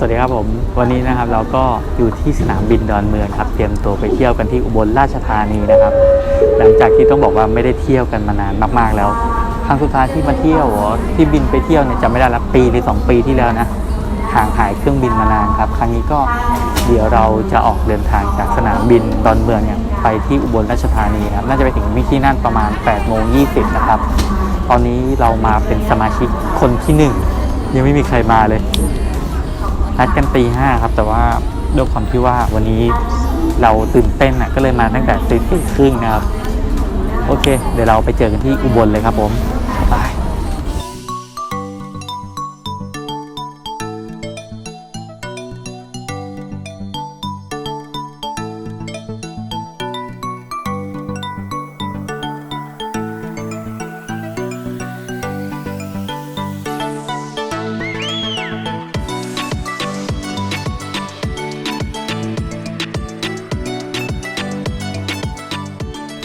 สวัสดีครับผม วันนี้นะครับเราก็อยู่ที่สนามบินดอนเมืองครับ เตรียมตัวไปเที่ยวกันที่อุบลราชธานีนะครับ หลังจากที่ต้องบอกว่าไม่ได้เที่ยวกันมานานมากๆแล้วครั้งสุดท้ายที่มาเที่ยวที่บินไปเที่ยวเนี่ยจำไม่ได้ละปีหรือสองปีที่แล้วนะห่างหายเครื่องบินมานานครับ ครั้งนี้ก็เดี๋ยวเราจะออกเดินทางจากสนามบินดอนเมืองเนี่ยไปที่อุบลราชธานีครับน่าจะไปถึงมิที่นั่นประมาณ8โมง20นะครับ ตอนนี้เรามาเป็นสมาชิกคนที่หนึ่งยังไม่มีใครมาเลย นัดกันตีห้าครับ แต่ว่าด้วยความที่ว่าวันนี้เราตื่นเต้นอะก็เลยมาตั้งแต่ตีสี่ครึ่งนะครับ โอเค เดี๋ยวเราไปเจอกันที่อุบลเลยครับผมไป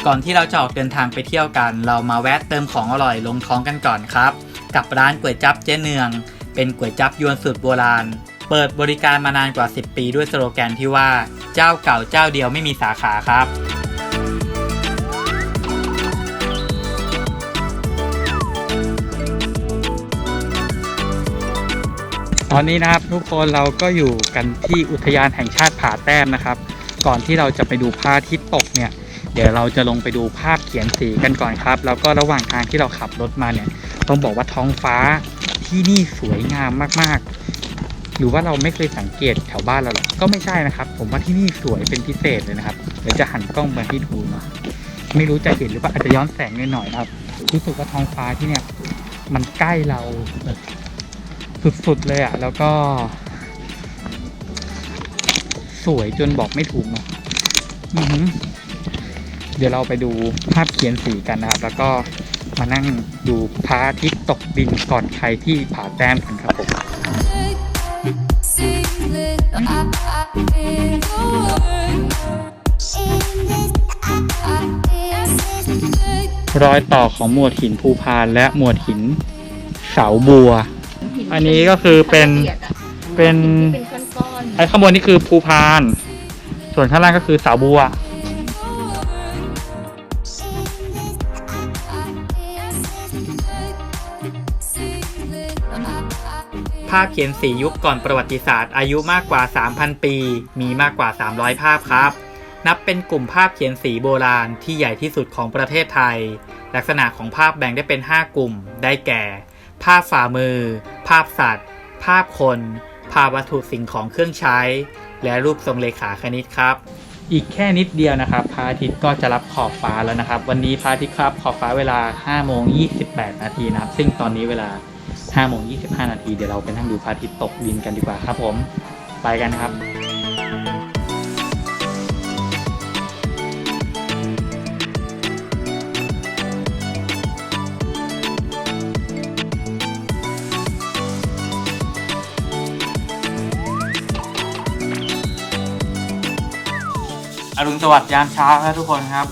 ก่อนที่เราจะออกเดินทางไปเที่ยวกัน เรามาแวะเติมของอร่อยลงท้องกันก่อนครับ กับร้านก๋วยจั๊บเจ๊เนือง เป็นก๋วยจั๊บยวนสูตรโบราณ เปิดบริการมานานกว่า 10 ปีด้วยสโลแกนที่ว่าเจ้าเก่าเจ้าเดียวไม่มีสาขาครับตอนนี้นะครับทุกคนเราก็อยู่กันที่อุทยานแห่งชาติผาแต้มนะครับ ก่อนที่เราจะไปดูพระอาทิตย์ตกเนี่ย เดี๋ยวเราจะลงไปดูภาพเขียนสีกันก่อนครับ แล้วก็ระหว่างทางที่เราขับรถมาเนี่ย ต้องบอกว่าท้องฟ้าที่นี่สวยงามมากๆ หรือว่าเราไม่เคยสังเกตแถวบ้านเราหรอกก็ไม่ใช่นะครับ ผมว่าที่นี่สวยเป็นพิเศษเลยนะครับ เดี๋ยวจะหันกล้องมาให้ดูเนาะไม่รู้จะเห็นหรือเปล่าอาจจะย้อนแสงหน่อยครับ รู้สึกว่าท้องฟ้าที่เนี่ยมันใกล้เราแบบสุดๆเลยอะ่ะแล้วก็ สวยจนบอกไม่ถูกเนาะอือหือ เดี๋ยวเราไปดูภาพเขียนสีกันนะครับ แล้วก็มานั่งดูพระอาทิตย์ตกดินก่อนใครที่ผาแต้มกันครับผมรอยต่อของหมวดหินภูพานและหมวดหินเสาบัว อันนี้ก็คือเป็นเป็นเป็นก้อนไอ้ข้างบนนี่คือภูพาน ส่วนข้างล่างก็คือเสาบัวาพเขียนสียุคก่อนประวัติศาสตร์อายุมากกว่า 3,000 ปี มีมากกว่า 300 ภาพครับ นับเป็นกลุ่มภาพเขียนสีโบราณที่ใหญ่ที่สุดของประเทศไทย ลักษณะของภาพแบ่งได้เป็น 5 กลุ่ม ได้แก่ ภาพฝ่ามือ ภาพสัตว์ ภาพคน ภาพวัตถุสิ่งของเครื่องใช้ และรูปทรงเลขาคณิตครับอีกแค่นิดเดียวนะครับพระอาทิตย์ก็จะรับขอบฟ้าแล้วนะครับ วันนี้พระอาทิตย์ครับขอบฟ้าเวลา5โมง28 นาทีนะครับ ซึ่งตอนนี้เวลา 5โมง25 นาทีเดี๋ยวเราไปนั่งดูพระอาทิตย์ตกดินกันดีกว่าครับผม ไปกันครับอรุณสวัสดิ์ยามเช้าครับทุกคนครับ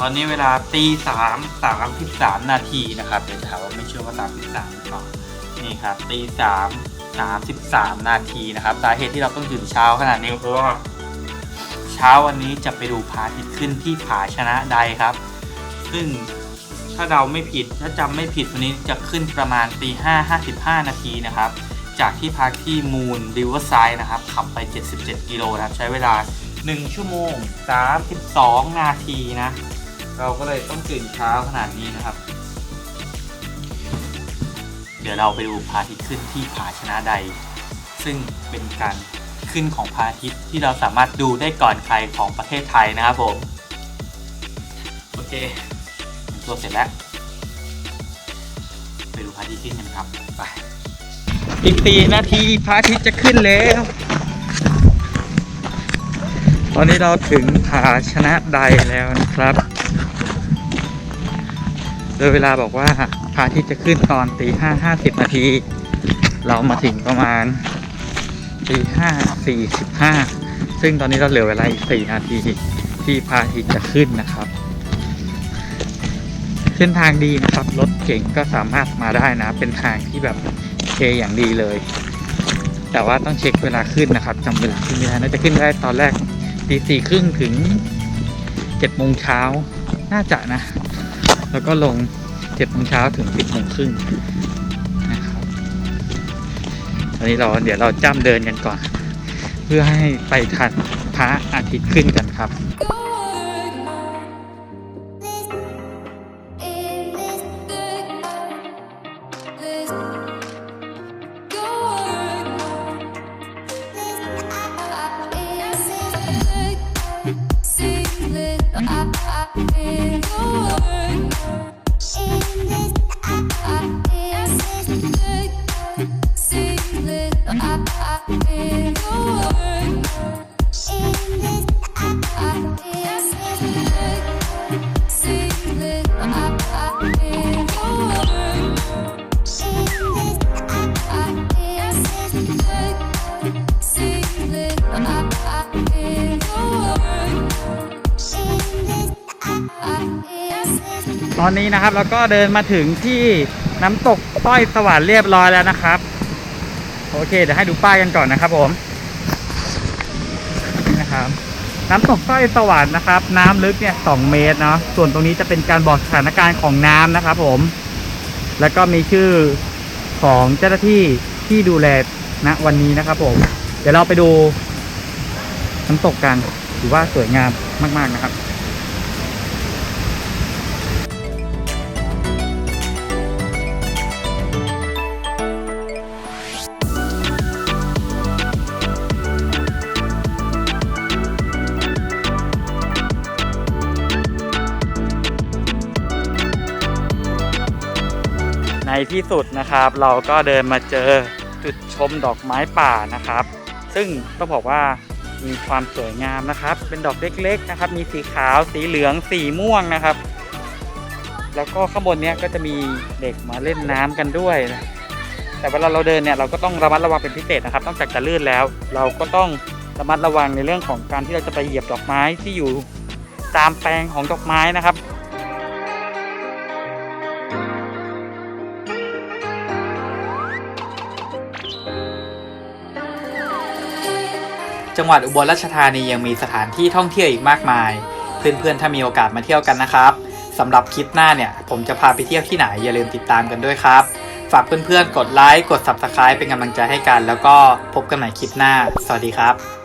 ตอนนี้เวลาตีสามสามสิบสามนาทีนะครับ เดี๋ยวจะถามว่าไม่เชื่อว่าสามสิบสามหรือเปล่า นี่ครับตีสามสามสิบสามนาทีนะครับ สาเหตุที่เราต้องตื่นเช้าขนาดนี้เพราะว่าเช้าวันนี้จะไปดูพระอาทิตย์ขึ้นที่ผาชนะใดครับ ซึ่งถ้าเราไม่ผิดถ้าจำไม่ผิดวันนี้จะขึ้นประมาณตีห้าห้าสิบห้านาทีนะครับ จากที่พักที่มูนริเวอร์ไซด์นะครับ ขับไป 77 กิโลนะครับใช้เวลา 1 ชั่วโมง 32 นาทีนะ เราก็เลยต้องตื่นเช้าขนาดนี้นะครับ เดี๋ยวเราไปดูพระอาทิตย์ขึ้นที่ผาชนะใด ซึ่งเป็นการขึ้นของพระอาทิตย์ที่เราสามารถดูได้ก่อนใครของประเทศไทยนะครับผม โอเคตัวเสร็จแล้ว ไปดูพระอาทิตย์ขึ้นกันครับ ไปอีกสีนาทีพระอาทิตย์จะขึ้นแล้ว ตอนนี้เราถึงผาชนะใดแล้วนะครับ ดยเวลาบอกว่าพระอาทิตย์จะขึ้นตอนตีห้าห้าสิบนาที เรามาถึงประมาณตีห้าสี่สิบห้าซึ่งตอนนี้เราเหลือเวลาอีกสี่นาทีที่พระอาทิตย์จะขึ้นนะครับเส้นทางดีนะครับ รถเก่งก็สามารถมาได้นะ เป็นทางที่แบบเคอย่างดีเลย แต่ว่าต้องเช็คเวลาขึ้นนะครับจำเวลาขึ้นไม่ได้น่าจะขึ้นได้ตอนแรกตีสี่ครึ่งถึงเจ็ดโมงเช้าน่าจะนะ แล้วก็ลงเจ็ดโมงเช้าถึงสิบโมงครึ่งนะครับตอนนี้เราเดี๋ยวเราจ้ำเดินกันก่อน เพื่อให้ไปทันพระอาทิตย์ขึ้นกันครับ I, I, feel your. ตอนนี้นะครับเราก็เดินมาถึงที่น้ำตกต้อยสวรรค์เรียบร้อยแล้วนะครับ โอเคเดี๋ยวให้ดูป้ายกันก่อนนะครับผมนี่นะครับ น้ำตกต้อยสวรรค์นะครับ น้ำลึกเนี่ยสองเมตรเนาะส่วนตรงนี้จะเป็นการบอกสถานการณ์ของน้ำนะครับ ผม แล้วก็มีชื่อของเจ้าหน้าที่ที่ดูแลณวันนี้นะครับ ผม เดี๋ยวเราไปดูน้ำตกกันถือว่าสวยงามมาก ๆนะครับ ในที่สุดนะครับ เราก็เดินมาเจอจุดชมดอกไม้ป่านะครับ ซึ่งต้องบอกว่ามีความสวยงามนะครับ เป็นดอกเล็กๆนะครับ มีสีขาวสีเหลืองสีม่วงนะครับ แล้วก็ข้างบนเนี้ยก็จะมีเด็กมาเล่นน้ำกันด้วยนะแต่เวลาเราเดินเนี่ยเราก็ต้องระมัดระวังเป็นพิเศษนะครับนอกจากจะลื่นแล้ว เราก็ต้องระมัดระวังในเรื่องของการที่เราจะไปเหยียบดอกไม้ที่อยู่ตามแปลงของดอกไม้นะครับ จังหวัดอุบลราชธานียังมีสถานที่ท่องเที่ยวอีกมากมาย เพื่อนๆ ถ้ามีโอกาสมาเที่ยวกันนะครับสำหรับคลิปหน้าเนี่ย ผมจะพาไปเที่ยวที่ไหนอย่าลืมติดตามกันด้วยครับ ฝากเพื่อนๆ กดไลค์ กด Subscribe เป็นกำลังใจให้กัน แล้วก็พบกันใหม่คลิปหน้า สวัสดีครับ